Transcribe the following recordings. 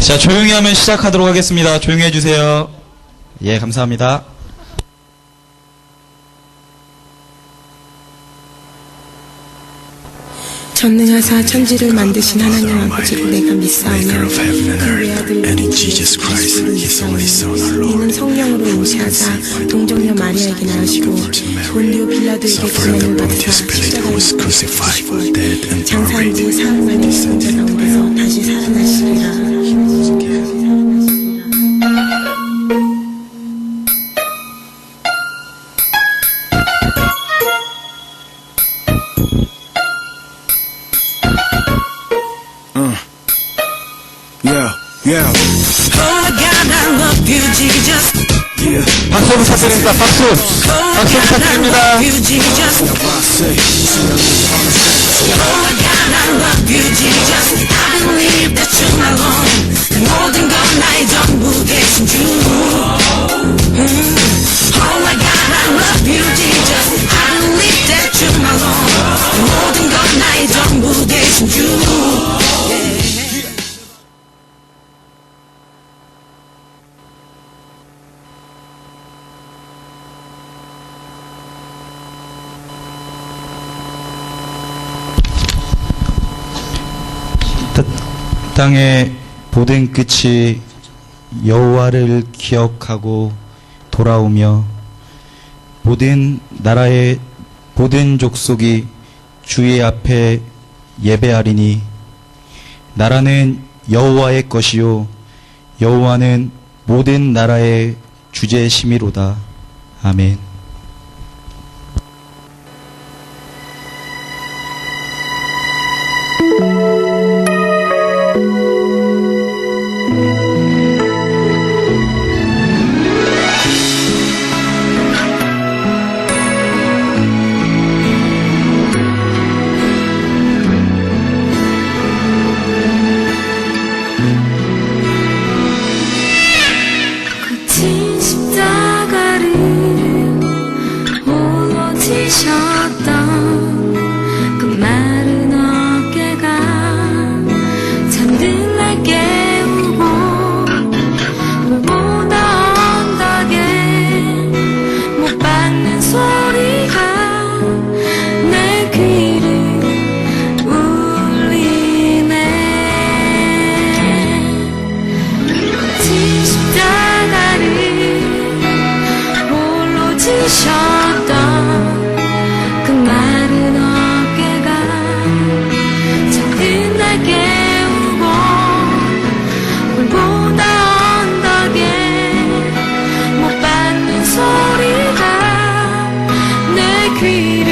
자, 조용히 하면 시작하도록 하겠습니다. 조용히 해주세요. 예, 감사합니다. 전능하사 천지를 만드신 하나님 아버지를 내가 믿사오며 그 믿사오며 Lord, 이는 성령으로 임시하사 동정녀 마리아에게 나으시고 본디오 빌라도에게 the 받으사 십자가에 죽으시고 장사한 지. 사흘 만에 죽은 자 가운데서 다시 살아나시리라 박수! 박수 부탁드립니다. 땅의 모든 끝이 여호와를 기억하고 돌아오며 모든 나라의 모든 족속이 주의 앞에 예배하리니 나라는 여호와의 것이요 여호와는 모든 나라의 주제심이로다 아멘. treated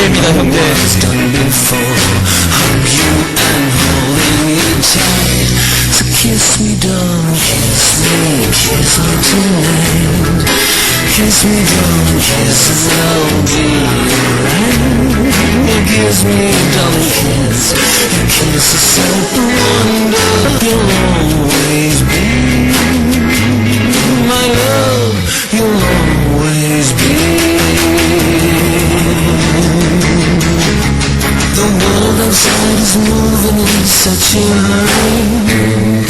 형제입니다 형제 Kiss me, darling, kiss me, kiss me tonight. Kiss me, darling, kiss me, I'll be alright. Kiss me, darling, kiss. Your kiss is so wonderful, you'll always be my love. You'll outside is moving in such a hurry.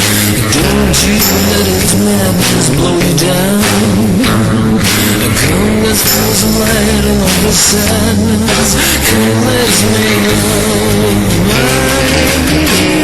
Don't you let its madness blow you down. Calmness falls light on all the sadness Come let's me know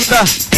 Bismillah.